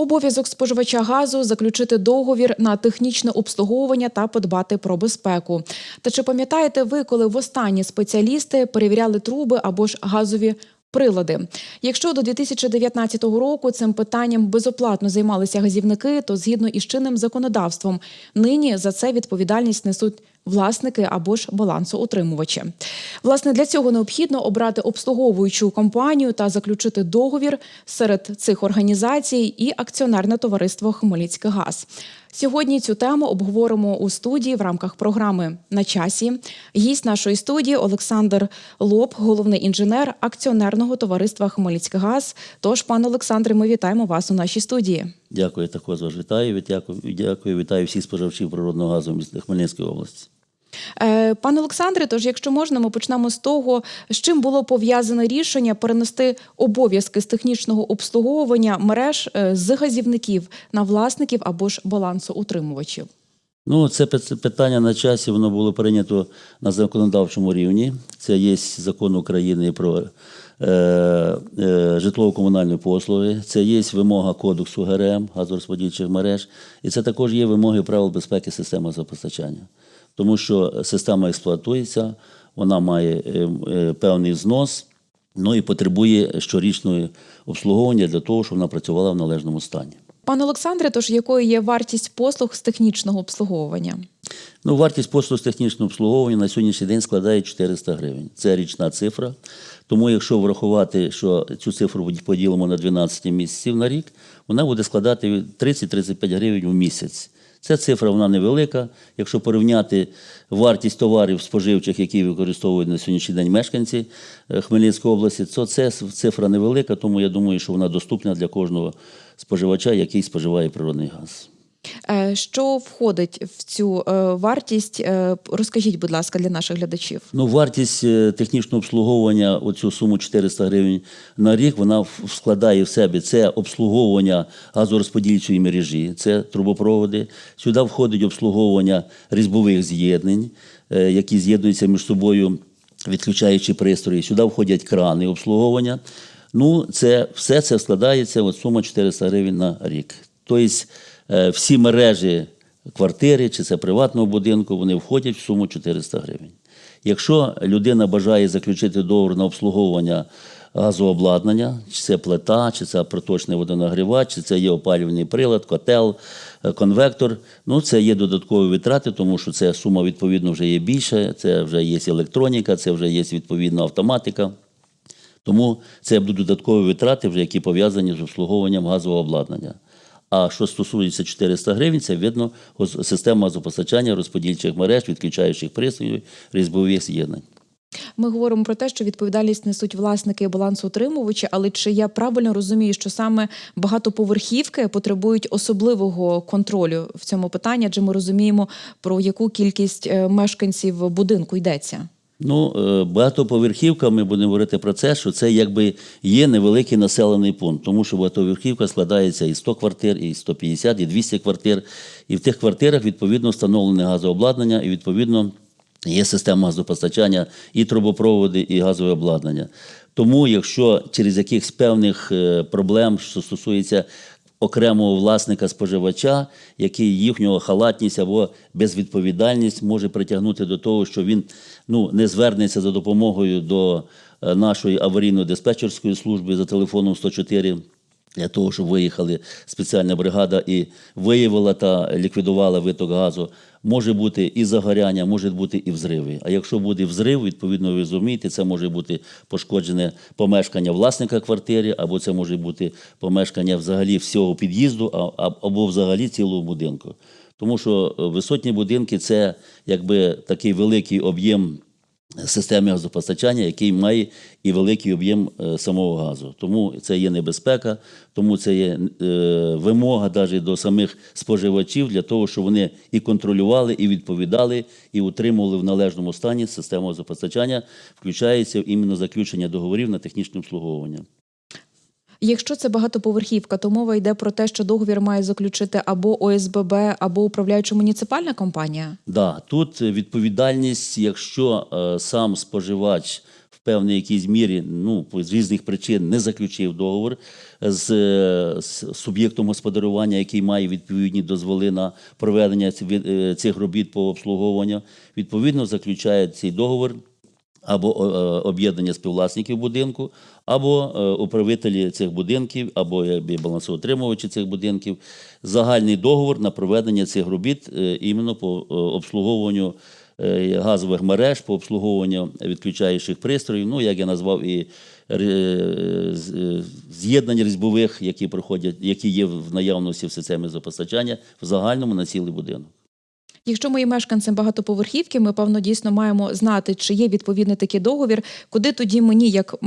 Обов'язок споживача газу заключити договір на технічне обслуговування та подбати про безпеку. Та чи пам'ятаєте ви, коли востаннє спеціалісти перевіряли труби або ж газові прилади? Якщо до 2019 року цим питанням безоплатно займалися газівники, то згідно із чинним законодавством нині за це відповідальність несуть власники або ж балансоутримувачі. Власне, для цього необхідно обрати обслуговуючу компанію та заключити договір серед цих організацій і акціонерне товариство Хмельницький газ. Сьогодні цю тему обговоримо у студії в рамках програми на часі. Гість нашої студії Олександр Лоб, головний інженер акціонерного товариства Хмельницький газ. Тож, пане Олександре, ми вітаємо вас у нашій студії. Дякую, також вас вітаю. Дякую, вітаю всіх споживачів природного газу міста Хмельницької області. Е, Пане Олександре, тож, якщо можна, ми почнемо з того, з чим було пов'язане рішення перенести обов'язки з технічного обслуговування мереж е, з газівників на власників або ж балансоутримувачів. Ну, це питання на часі, воно було прийнято на законодавчому рівні. Це є закон України про е, е, житлово-комунальні послуги, це є вимога кодексу ГРМ, газорозподільчих мереж, і це також є вимоги правил безпеки системи газопостачання. Тому що система експлуатується, вона має е, е, певний знос, ну і потребує щорічного обслуговування для того, щоб вона працювала в належному стані. Пане Олександре, тож якою є вартість послуг з технічного обслуговування? Ну, вартість послуг з технічного обслуговування на сьогоднішній день складає 400 гривень. Це річна цифра. Тому, якщо врахувати, що цю цифру поділимо на 12 місяців на рік, вона буде складати 30-35 гривень в місяць. Ця цифра вона невелика. Якщо порівняти вартість товарів споживчих, які використовують на сьогоднішній день мешканці е, Хмельницької області, то це цифра невелика, тому я думаю, що вона доступна для кожного споживача, який споживає природний газ. Е, Що входить в цю е, вартість? Е, Розкажіть, будь ласка, для наших глядачів. Ну, вартість технічного обслуговування, оцю суму 400 гривень на рік, вона складає в себе це обслуговування газорозподільчої мережі, це трубопроводи. Сюди входить обслуговування різьбових з'єднань, які з'єднуються між собою, відключаючи пристрої. Сюди входять крани обслуговування. Ну, це все це складається от сума 400 гривень на рік. Тобто всі мережі квартири чи це приватного будинку, вони входять в суму 400 гривень. Якщо людина бажає заключити договор на обслуговування газообладнання, чи це плита, чи це проточний водонагрівач, чи це є опалювальний прилад, котел, е, конвектор, ну це є додаткові витрати, тому що ця сума відповідно вже є більша, це вже є електроніка, це вже є відповідна автоматика. Тому це будуть додаткові витрати, вже які пов'язані з обслуговуванням газового обладнання. А що стосується 400 гривень, це видно система газопостачання розподільчих мереж, відключаючих пристроїв, різьбових з'єднань. Ми говоримо про те, що відповідальність несуть власники балансоутримувачі, але чи я правильно розумію, що саме багатоповерхівки потребують особливого контролю в цьому питанні, адже ми розуміємо, про яку кількість е, мешканців будинку йдеться? Ну, е, багатоповерхівка, ми будемо говорити про це, що це якби є невеликий населений пункт, тому що багатоповерхівка складається і 100 квартир, і 150, і 200 квартир. І в тих квартирах відповідно встановлене газообладнання, і відповідно є система газопостачання, і трубопроводи, і газове обладнання. Тому, якщо через якихось певних е, проблем, що стосується окремого власника споживача, який їхнього халатність або безвідповідальність може притягнути до того, що він ну, не звернеться за допомогою до е, нашої аварійно-диспетчерської служби за телефоном 104 для того, щоб виїхали спеціальна бригада і виявила та ліквідувала виток газу. Може бути і загоряння, може бути і взриви. А якщо буде взрив, відповідно, ви розумієте, це може бути пошкоджене помешкання власника квартири, або це може бути помешкання взагалі всього під'їзду, або взагалі цілого будинку. Тому що е, висотні будинки це якби такий великий об'єм системи газопостачання, який має і великий об'єм е, самого газу. Тому це є небезпека, тому це є е, вимога навіть до самих споживачів для того, щоб вони і контролювали, і відповідали, і утримували в належному стані систему газопостачання, включається іменно заключення договорів на технічне обслуговування. Якщо це багатоповерхівка, то мова йде про те, що договір має заключити або ОСББ, або управляюча муніципальна компанія. Да, тут відповідальність, якщо е, сам споживач певній якійсь мірі, ну, з різних причин не заключив договор з, е, з суб'єктом господарювання, який має відповідні дозволи на проведення е, цих робіт по обслуговуванню, відповідно заключає цей договор або е, об'єднання співвласників будинку, або е, управителі цих будинків, або балансоутримувачі цих будинків, загальний договор на проведення цих робіт е, іменно по е, обслуговуванню е, газових мереж, по обслуговуванню відключаючих пристроїв, ну як я назвав і е, з'єднань різьбових, які проходять, які є в наявності в системі запостачання в загальному на цілий будинок. Якщо ми є мешканцем багатоповерхівки, ми певно дійсно маємо знати, чи є відповідний такий договір, куди тоді мені, як е,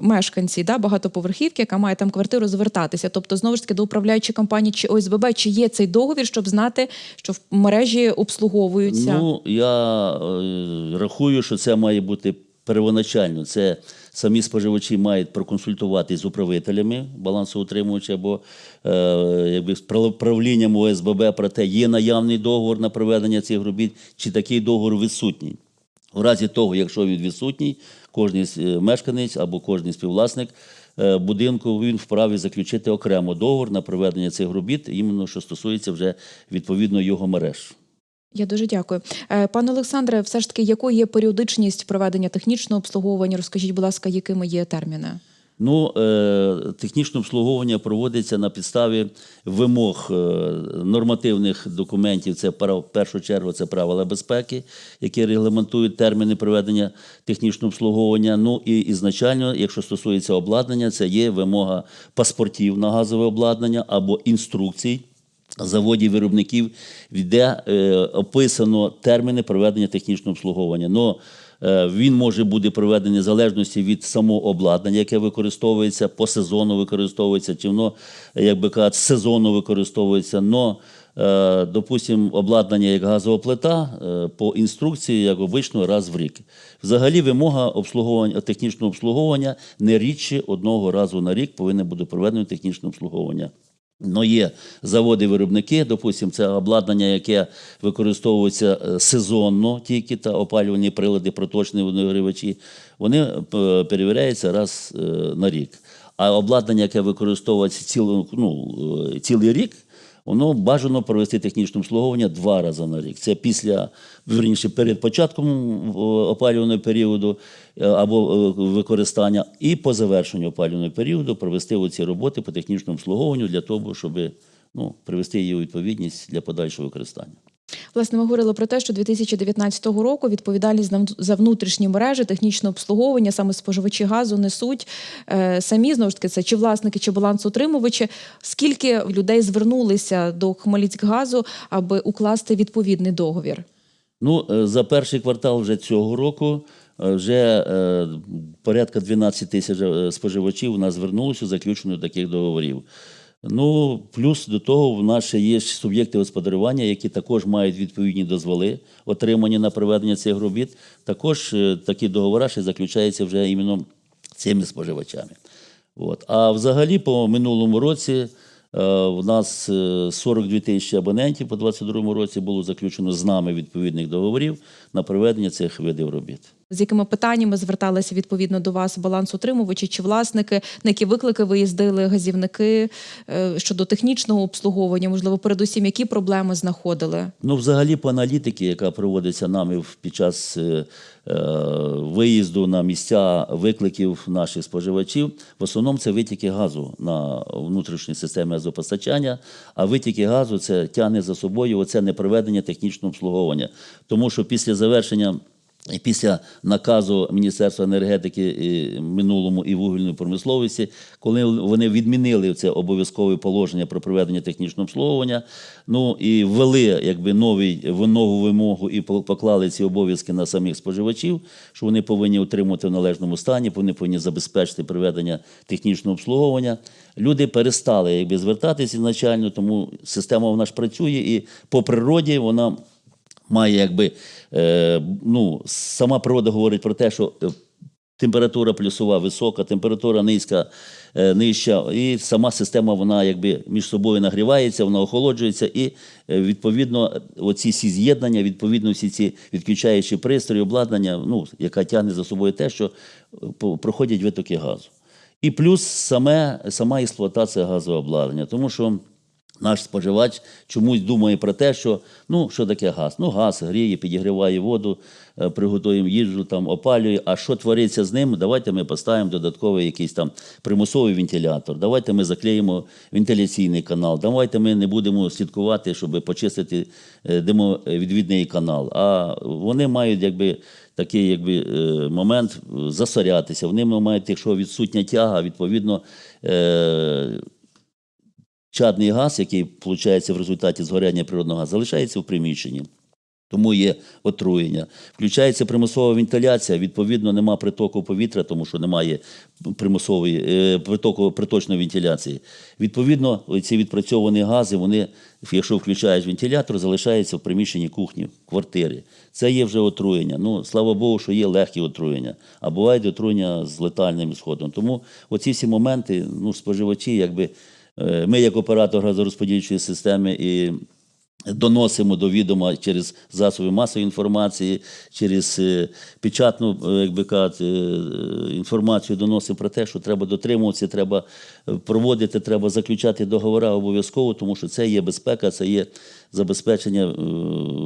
мешканці да, багатоповерхівки, яка має там квартиру, звертатися. Тобто, знову ж таки, до управляючої компанії чи ОСББ, чи є цей договір, щоб знати, що в мережі обслуговуються. Ну, я е, рахую, що це має бути первоначально. Це самі споживачі мають проконсультуватись з управителями балансоутримувача або е, якби, правлінням ОСББ про те, є наявний договор на проведення цих робіт, чи такий договор відсутній. У разі того, якщо він відсутній, кожен мешканець або кожен співвласник е, будинку він вправі заключити окремо договор на проведення цих робіт, іменно що стосується вже відповідно його мереж. Я дуже дякую. Е, Пане Олександре, все ж таки, якою є періодичність проведення технічного обслуговування? Розкажіть, будь ласка, якими є терміни? Ну, е, технічне обслуговування проводиться на підставі вимог е, нормативних документів. Це в першу чергу це правила безпеки, які регламентують терміни проведення технічного обслуговування. Ну і ізначально, якщо стосується обладнання, це є вимога паспортів на газове обладнання або інструкцій. Заводів виробників, де е, описано терміни проведення технічного обслуговування. Но е, він може бути проведений в залежності від самого обладнання, яке використовується, по сезону використовується, чи воно, як би казати, сезонно використовується. Но, е, допустимо, обладнання як газова плита е, по інструкції, як обично, раз в рік. Взагалі, вимога обслуговування технічного обслуговування не рідше одного разу на рік повинно бути проведено технічне обслуговування. Но є заводи-виробники, допустимо, це обладнання, яке використовується е, сезонно тільки та опалювальні прилади, проточні водогрівачі, вони е, перевіряються раз е, на рік. А обладнання, яке використовується цілу, ну, цілий рік, воно бажано провести технічне обслуговування два рази на рік. Це після, верніше, перед початком е, опалювального періоду е, або е, використання, і по завершенню опалювального періоду провести оці роботи по технічному обслуговуванню для того, щоб ну, привести її у відповідність для подальшого використання. Власне, ми говорили про те, що 2019 року відповідальність за- внутрішні мережі, технічне обслуговування, саме споживачі газу несуть е, самі знову ж таки це чи власники, чи балансоутримувачі. Скільки людей звернулися до Хмельницькгазу, аби укласти відповідний договір? Ну, е, за перший квартал вже цього року е, вже е, порядка 12 тисяч е, споживачів у нас звернулося заключено таких договорів. Ну, плюс до того, в нас ще є суб'єкти господарювання, які також мають відповідні дозволи, отримані на проведення цих робіт. Також е, такі договори ще заключаються вже іменно цими споживачами. От. А взагалі, по минулому році е, в нас е, 42 тисячі абонентів по 2022 році було заключено з нами відповідних договорів на проведення цих видів робіт. З якими питаннями зверталися відповідно до вас балансоутримувачі чи власники, на які виклики виїздили газівники е, щодо технічного обслуговування? Можливо, передусім, які проблеми знаходили? Ну, взагалі, по аналітики, яка проводиться нами під час е, е, виїзду на місця викликів наших споживачів, в основному це витіки газу на внутрішній системі газопостачання, а витіки газу це тягне за собою оце непроведення технічного обслуговування. Тому що після завершення після наказу Міністерства енергетики минулому і вугільної промисловості, коли вони відмінили це обов'язкове положення про проведення технічного обслуговування, ну і ввели якби новий нову вимогу і по- поклали ці обов'язки на самих споживачів, що вони повинні утримувати в належному стані, вони повинні забезпечити проведення технічного обслуговування. Люди перестали якби звертатися ізначально, тому система вона ж працює і по природі вона має якби е, ну, сама природа говорить про те, що е, температура плюсова висока, температура низька, е, нижча, і сама система вона якби між собою нагрівається, вона охолоджується, і е, відповідно оці всі з'єднання, відповідно всі ці відключаючі пристрої, обладнання, ну, яка тягне за собою те, що е, проходять витоки газу. І плюс саме, сама експлуатація газового обладнання, тому що наш споживач чомусь думає про те, що ну що таке газ? Ну, газ гріє, підігріває воду, е, приготуємо їжу, там опалює. А що твориться з ним? Давайте ми поставимо додатковий якийсь там примусовий вентилятор. Давайте ми заклеїмо вентиляційний канал. Давайте ми не будемо слідкувати, щоб почистити е, димовідвідний канал. А вони мають якби. Такий якби, е, момент е, засорятися. Вони мають, якщо відсутня тяга, відповідно е, чадний газ, який виходить в результаті згоряння природного газу, залишається в приміщенні. Тому є отруєння. Включається примусова вентиляція, відповідно, нема притоку повітря, тому що немає примусової е, притоку приточної вентиляції. Відповідно, ці відпрацьовані гази, вони, якщо включаєш вентилятор, залишаються в приміщенні кухні, в квартирі. Це є вже отруєння. Ну, слава Богу, що є легкі отруєння, а бувають отруєння з летальним сходом. Тому оці всі моменти, ну, споживачі, якби ми, як оператор газорозподільчої системи, і доносимо до відома через засоби масової інформації, через е, печатну е, як би е, інформацію доносимо про те, що треба дотримуватися, треба е, проводити, треба заключати договори обов'язково, тому що це є безпека, це є забезпечення е,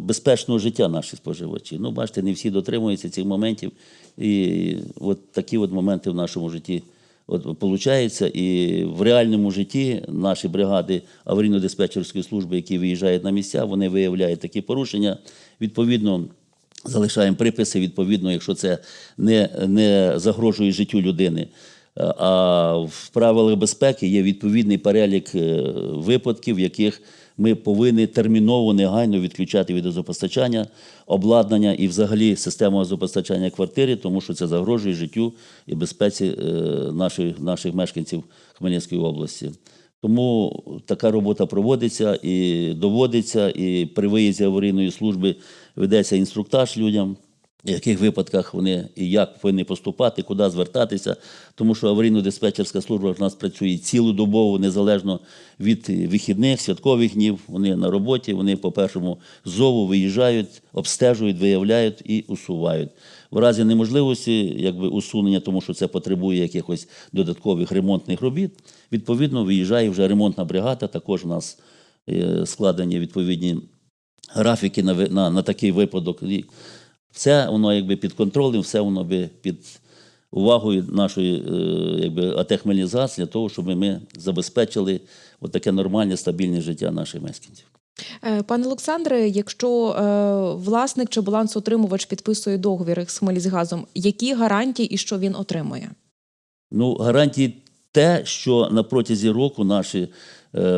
безпечного життя наших споживачів. Ну, бачите, не всі дотримуються цих моментів. І от такі от моменти в нашому житті От получається, і в реальному житті наші бригади аварійно-диспетчерської служби, які виїжджають на місця, вони виявляють такі порушення. Відповідно, залишаємо приписи. Відповідно, якщо це не, не загрожує життю людини. А в правилах безпеки є відповідний перелік е, випадків, в яких ми повинні терміново негайно відключати від газопостачання, обладнання і взагалі систему газопостачання квартири, тому що це загрожує життю і безпеці е, наших, наших мешканців Хмельницької області. Тому така робота проводиться і доводиться, і при виїзді аварійної служби ведеться інструктаж людям в яких випадках вони і як повинні поступати, куди звертатися, тому що аварійно-диспетчерська служба в нас працює цілодобово, незалежно від вихідних, святкових днів. Вони на роботі, вони по першому зову виїжджають, обстежують, виявляють і усувають. В разі неможливості якби, усунення, тому що це потребує якихось додаткових ремонтних робіт, відповідно, виїжджає вже ремонтна бригада. Також у нас е, складені відповідні графіки на, на, на такий випадок. Все воно якби під контролем, все воно би під увагою нашої е, якби, атехмелізації для того, щоб ми забезпечили таке нормальне, стабільне життя наших мешканців. Е, Пане Олександре, якщо е, власник чи балансоутримувач підписує договір з Хмельницькгазом, які гарантії і що він отримує? Ну, гарантії те, що на протязі року наші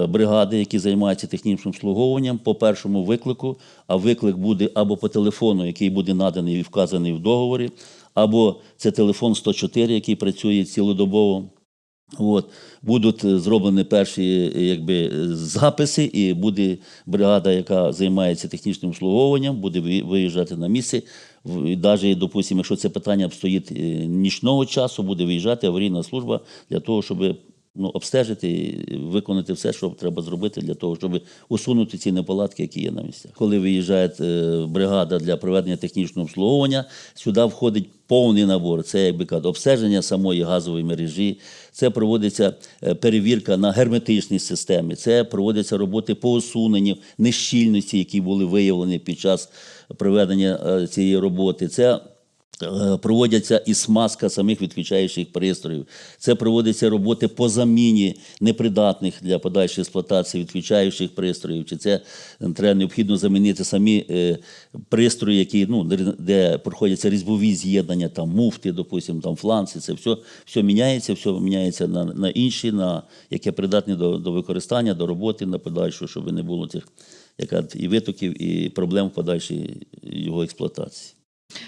бригади, які займаються технічним обслуговуванням, по першому виклику, а виклик буде або по телефону, який буде наданий і вказаний в договорі, або це телефон 104, який працює цілодобово. От, будуть е, зроблені перші е, якби, е, записи, і буде бригада, яка займається технічним обслуговуванням, буде виїжджати на місце. Навіть, допустимо, якщо це питання стоїть е, нічного часу, буде виїжджати аварійна служба для того, щоб ну, обстежити виконати все, що треба зробити для того, щоб усунути ці неполадки, які є на місцях. Коли виїжджає е, бригада для проведення технічного обслуговування, сюди входить повний набор. Це якби кажуть, обстеження самої газової мережі, це проводиться е, перевірка на герметичній системі, це проводяться роботи по усуненню нещільності, які були виявлені під час проведення е, цієї роботи. Це Проводяться і смазка самих відключаючих пристроїв. Це проводяться роботи по заміні непридатних для подальшої експлуатації відключаючих пристроїв. Чи це е, треба необхідно замінити самі е, пристрої, які ну де, проходяться різьбові з'єднання, там муфти, допустимо, там фланці. Це все, все міняється, все міняється на, на інші, на яке придатні до, до використання, до роботи на подальшу, щоб не було цих яка і витоків, і проблем в подальшій його експлуатації.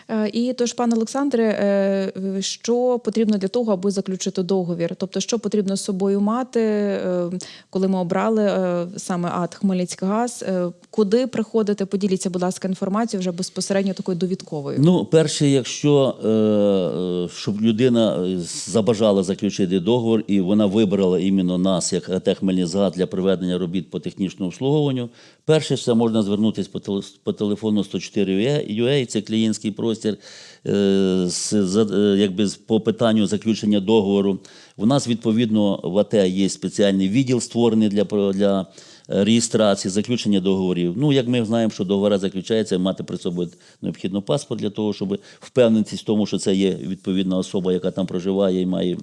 Е, І тож, пане Олександре, е, що потрібно для того, аби заключити договір? Тобто, що потрібно з собою мати, е, коли ми обрали саме АТ Хмельницькгаз? Куди приходити? Поділіться, будь ласка, інформацією вже безпосередньо такою довідковою. Ну, перше, якщо щоб людина забажала заключити договор, і вона вибрала іменно нас, як АТ «Хмельницькгаз» для проведення робіт по технічному обслуговуванню, перше це можна звернутися по телефону 104 UA, це клієнтський простір, е, е, якби по питанню заключення договору. У нас відповідно в АТ є спеціальний відділ створений для, для реєстрації, заключення договорів. Ну, як ми знаємо, що договори заключаються, мати при собі необхідно паспорт для того, щоб впевнитись в тому, що це є відповідна особа, яка там проживає і має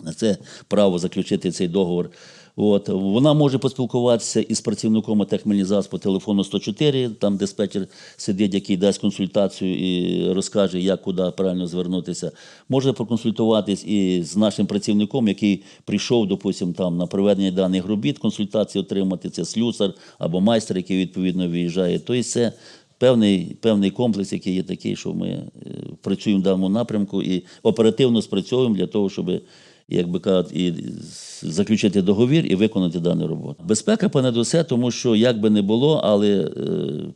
на це право заключити цей договор. От вона може поспілкуватися із працівником АТ «Хмельнизгаз» по телефону 104, там диспетчер сидить, який дасть консультацію і розкаже, як куди правильно звернутися. Може проконсультуватись і з нашим працівником, який прийшов, допустим, там на проведення даних робіт, консультацію отримати. Це слюсар або майстер, який відповідно виїжджає. Тобто це певний, певний комплекс, який є такий, що ми е, працюємо в даному напрямку і оперативно спрацьовуємо для того, щоб як би кажуть, і заключити договір і виконати дану роботу. Безпека понад усе, тому що як би не було, але е,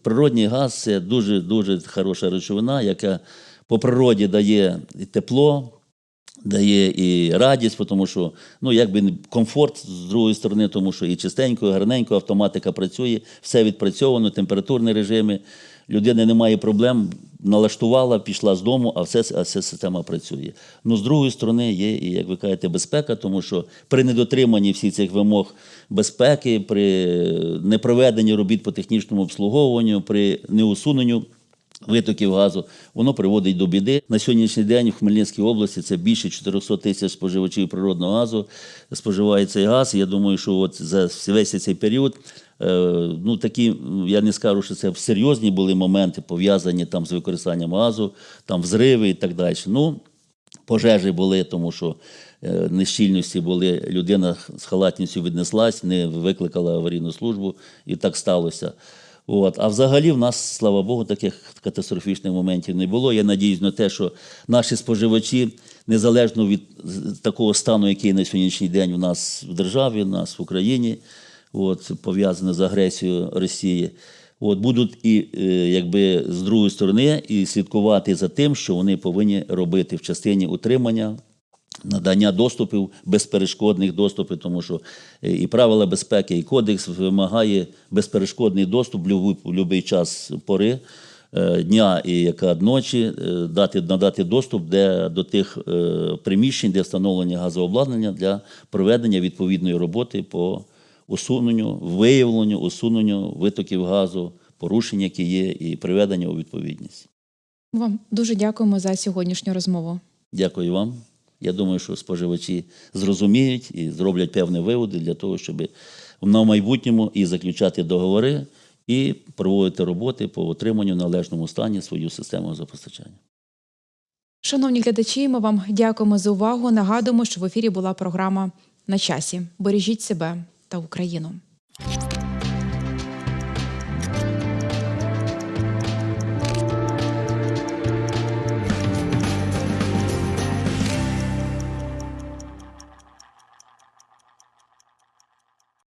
природній газ це дуже дуже хороша речовина, яка по природі дає і тепло, дає і радість, тому що ну якби комфорт з другої сторони, тому що і чистенько, і гарненько, автоматика працює, все відпрацьовано, температурні режими. Людина не має проблем, налаштувала, пішла з дому, а все, а вся система працює. Ну, з другої сторони, є, і, як ви кажете, безпека, тому що при недотриманні всіх цих вимог безпеки, при непроведенні робіт по технічному обслуговуванню, при неусуненню витоків газу, воно приводить до біди. На сьогоднішній день в Хмельницькій області це більше 400 тисяч споживачів природного газу споживає цей газ. Я думаю, що от за весь цей період, ну такі, я не скажу, що це серйозні були моменти пов'язані там з використанням газу, там взриви і так далі. Ну, пожежі були, тому що е, нещільності були, людина з халатністю віднеслась, не викликала аварійну службу, і так сталося. От. А взагалі в нас, слава Богу, таких катастрофічних моментів не було. Я надіюсь на те, що наші споживачі, незалежно від такого стану, який на сьогоднішній день у нас в державі, у нас в Україні, от, пов'язане з агресією Росії, от, будуть і е, якби з другої сторони і слідкувати за тим, що вони повинні робити в частині утримання. Надання доступів безперешкодних доступів, тому що е, і правила безпеки, і кодекс вимагає безперешкодний доступ в будь-який час пори е, дня і яка ночі, дати надати доступ де до тих приміщень, де встановлення газообладнання для проведення відповідної роботи по усуненню, виявленню, усуненню витоків газу, порушень, які є, і приведення у відповідність. Вам дуже дякуємо за сьогоднішню розмову. Дякую вам. Я думаю, що споживачі зрозуміють і зроблять певні виводи для того, щоб на майбутньому і заключати договори, і проводити роботи по отриманню в належному стані свою систему газопостачання. Шановні глядачі, ми вам дякуємо за увагу. Нагадуємо, що в ефірі була програма на часі. Бережіть себе та Україну.